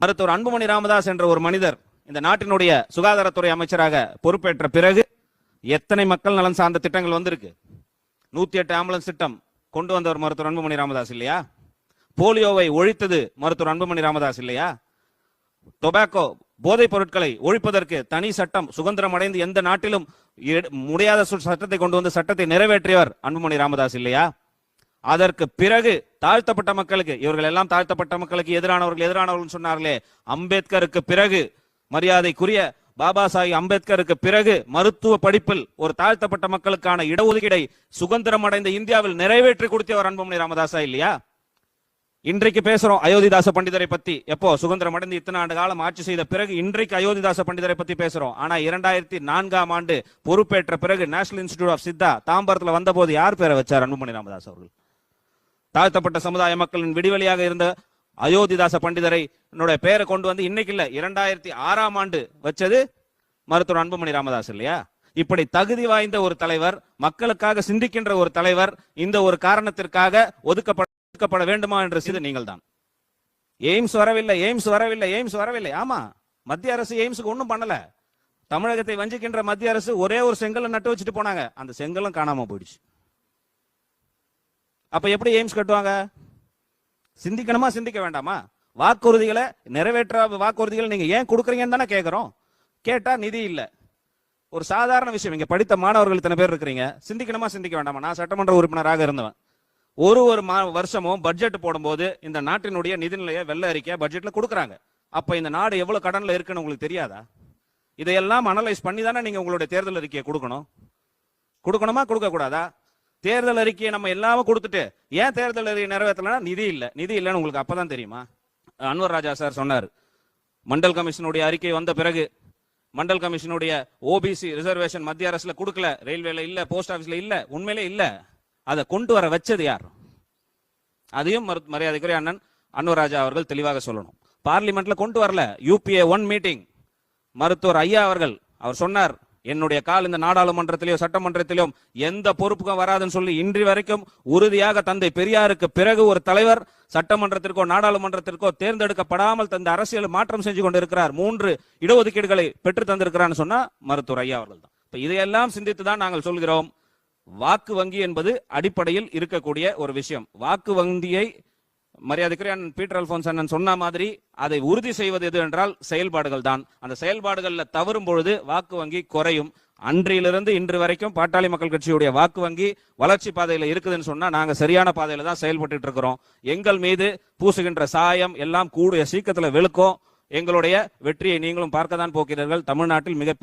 மருத்துவர் அன்புமணி ராமதாஸ் என்ற ஒரு மனிதர் இந்த நாட்டினுடைய சுகாதாரத்துறை அமைச்சராக பொறுப்பேற்ற பிறகு எத்தனை மக்கள் நலன் சார்ந்த திட்டங்கள் வந்திருக்கு? நூத்தி எட்டு ஆம்புலன்ஸ் திட்டம் கொண்டு வந்தவர் மருத்துவர் அன்புமணி ராமதாஸ் இல்லையா? போலியோவை ஒழித்தது மருத்துவர் அன்புமணி ராமதாஸ் இல்லையா? டொபாக்கோ போதைப் பொருட்களை ஒழிப்பதற்கு தனி சட்டம் சுதந்திரம் அடைந்து எந்த நாட்டிலும் முடியாத சட்டத்தை கொண்டு வந்து சட்டத்தை நிறைவேற்றியவர் அன்புமணி ராமதாஸ் இல்லையா? அதற்கு பிறகு தாழ்த்தப்பட்ட மக்களுக்கு இவர்கள் எல்லாம் தாழ்த்தப்பட்ட மக்களுக்கு எதிரானவர்கள் எதிரானவர்கள் சொன்னார்களே அம்பேத்கருக்கு பிறகு மரியாதைக்குரிய பாபா சாஹிப் அம்பேத்கருக்கு பிறகு மருத்துவ படிப்பில் ஒரு தாழ்த்தப்பட்ட மக்களுக்கான இடஒதுக்கீடை சுதந்திரம் அடைந்த இந்தியாவில் நிறைவேற்றி கொடுத்தவர் அன்புமணி ராமதாசா இல்லையா? இன்றைக்கு பேசுறோம் அயோத்திதாச பண்டிதரை பத்தி. எப்போ? சுதந்திரம் அடைந்து இத்தனை ஆண்டு காலம் ஆட்சி செய்த பிறகு இன்றைக்கு அயோத்திதாச பண்டிதரை பத்தி பேசுறோம். ஆனா இரண்டாயிரத்தி நான்காம் ஆண்டு பொறுப்பேற்ற பிறகு நேஷனல் இன்ஸ்டிடியூட் ஆஃப் சித்தா தாம்பரத்துல வந்தபோது யார் பேரை வச்சார் அன்புமணி ராமதாஸ் அவர்கள்? தாழ்த்தப்பட்ட சமுதாய மக்களின் விடிவெளியாக இருந்த அயோத்திதாச பண்டிதரை என்னுடைய பெயரை கொண்டு வந்து இன்னைக்கு இல்ல இரண்டாயிரத்தி ஆறாம் ஆண்டு வச்சது மருத்துவர் அன்புமணி ராமதாஸ் இல்லையா? இப்படி தகுதி வாய்ந்த ஒரு தலைவர் மக்களுக்காக சிந்திக்கின்ற ஒரு தலைவர் இந்த ஒரு காரணத்திற்காக ஒதுக்கப்பட ஒதுக்கப்பட வேண்டுமா என்ற செய்து நீங்கள் தான் எய்ம்ஸ் வரவில்லை எய்ம்ஸ் வரவில்லை எய்ம்ஸ் வரவில்லை. ஆமா மத்திய அரசு எய்ம்ஸுக்கு ஒன்றும் பண்ணல. தமிழகத்தை வஞ்சிக்கின்ற மத்திய அரசு ஒரே ஒரு செங்கலை நட்டு வச்சுட்டு போனாங்க. அந்த செங்கலும் காணாம போயிடுச்சு. அப்ப எப்படி எய்ம்ஸ் கட்டுவாங்க? சிந்திக்கணுமா சிந்திக்க வேண்டாமா? வாக்குறுதிகளை நிறைவேற்ற வாக்குறுதிகளை நீங்க ஏன் கொடுக்குறீங்கன்னு தானே கேட்குறோம் கேட்டா நிதி இல்லை. ஒரு சாதாரண விஷயம் இங்க படித்த மாணவர்கள் இத்தனை பேர் இருக்கிறீங்க. சிந்திக்கணுமா சிந்திக்க வேண்டாமா? நான் சட்டமன்ற உறுப்பினராக இருந்தவன். ஒரு ஒரு மா வருஷமும் பட்ஜெட் போடும்போது இந்த நாட்டினுடைய நிதிநிலையை வெள்ள அறிக்கையை பட்ஜெட்ல கொடுக்குறாங்க. அப்ப இந்த நாடு எவ்வளவு கடன்ல இருக்குன்னு உங்களுக்கு தெரியாதா? இதையெல்லாம் அனலைஸ் பண்ணி தானே நீங்க உங்களுடைய தேர்தல் அறிக்கையை கொடுக்கணும். கொடுக்கணுமா கொடுக்க கூடாதா தேர்தல் அறிக்கையை நம்ம எல்லாமே கொடுத்துட்டு ஏன் தேர்தல் அறிக்கை நிறைவேற்றலன்னா நிதி இல்லை. நிதி இல்லைன்னு உங்களுக்கு அப்பதான் தெரியுமா? அன்வர் ராஜா சார் சொன்னார். மண்டல் கமிஷனுடைய அறிக்கை வந்த பிறகு மண்டல் கமிஷனுடைய ஓபிசி ரிசர்வேஷன் மத்திய அரசுல கொடுக்கல. ரயில்வேல இல்ல போஸ்ட் ஆபீஸ்ல இல்ல உண்மையிலே இல்ல. அதை கொண்டு வர வச்சது யார்? அதையும் மரியாதைக்குரிய அண்ணன் அன்வர் ராஜா அவர்கள் தெளிவாக சொல்லணும். பார்லிமெண்ட்ல கொண்டு வரல. யூபிஏ ஒன் மீட்டிங் மருத்துவர் ஐயா அவர்கள் அவர் சொன்னார் என்னுடைய கால் இந்த நாடாளுமன்றத்திலேயோ சட்டமன்றத்திலேயோ எந்த பொறுப்புக்கும் வராதுன்னு சொல்லி இன்று வரைக்கும் உறுதியாக தந்தை பெரியாருக்கு பிறகு ஒரு தலைவர் சட்டமன்றத்திற்கோ நாடாளுமன்றத்திற்கோ தேர்ந்தெடுக்கப்படாமல் தந்த அரசியல் மாற்றம் செஞ்சு கொண்டிருக்கிறார். மூன்று இடஒதுக்கீடுகளை பெற்று தந்திருக்கிறான்னு சொன்னா மருத்துவர் ஐயா அவர்கள் தான் இப்ப இதையெல்லாம் சிந்தித்து தான் நாங்கள் சொல்கிறோம். வாக்கு வங்கி என்பது அடிப்படையில் இருக்கக்கூடிய ஒரு விஷயம். வாக்கு வங்கியை மரியாதைக்குரிய பீட்டர் அல்போன்ஸ் அண்ணன் சொன்ன மாதிரி அதை உறுதி செய்வது எது என்றால் செயல்பாடுகள் தான். அந்த செயல்பாடுகளில் தவறும் பொழுது வாக்கு வங்கி குறையும். அன்றிலிருந்து இன்று வரைக்கும் பாட்டாளி மக்கள் கட்சியுடைய வாக்கு வங்கி வளர்ச்சி பாதையில் இருக்குதுன்னு சொன்னா நாங்க சரியான பாதையில தான் செயல்பட்டு இருக்கிறோம். எங்கள் மீது பூசுகின்ற சாயம் எல்லாம் கூடிய சீக்கிரத்துல வெளுக்கும். எங்களுடைய வெற்றியை நீங்களும் பார்க்க தான் போகிறீர்கள். தமிழ்நாட்டில் மிக